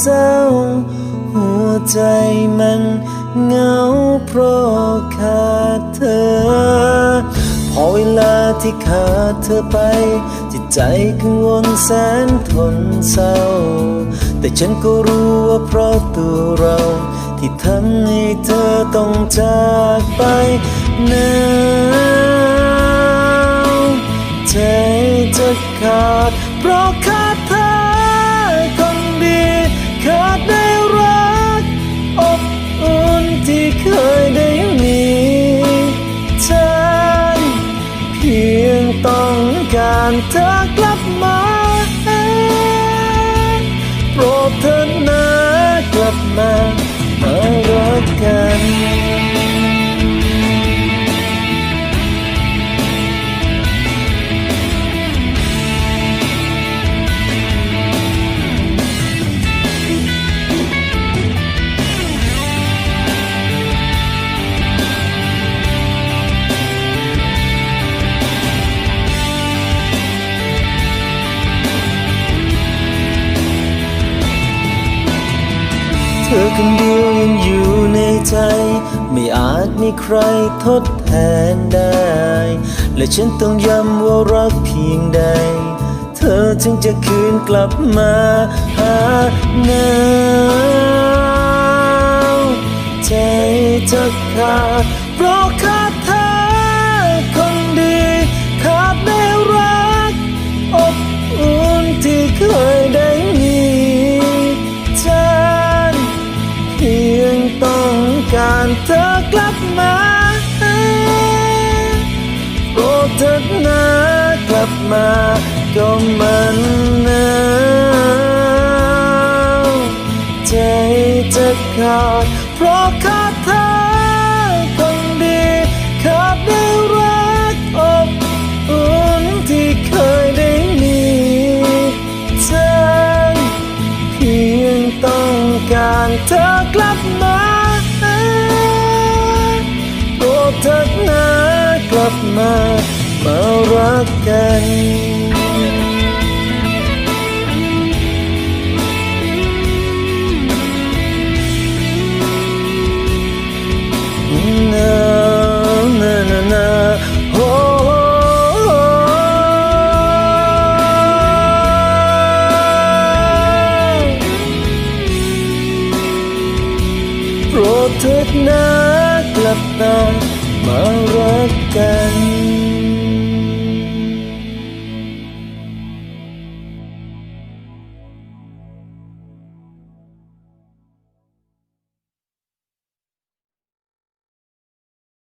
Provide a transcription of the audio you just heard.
เศร้า หัวใจมันเหงาเพราะขาดเธอ พอเวลาที่ขาดเธอไป จิตใจกังวลแสนทนเศร้า แต่ฉันก็รู้ว่าเพราะตัวเราที่ทำให้เธอต้องจากไปหนาวใจจะขาดเพราะขา กา ธอคนเดียวยังอยู่ในใจ ไม่อาจมีใครทดแทนได้ และฉันต้องย้ำว่ารักเพียงใด เธอจึงจะคืนกลับมาหาหนาวใจจะขาด กลับมาโปรดเถิดนะกลับมาก็มันหนาวใจจะขาดเพราะขาดเธอคนดีขาดได้รักอบอุ่นที่เคยได้มีฉันเพียงต้องการเธอกลับมา รักกัน Na na na na oh, โปรดเ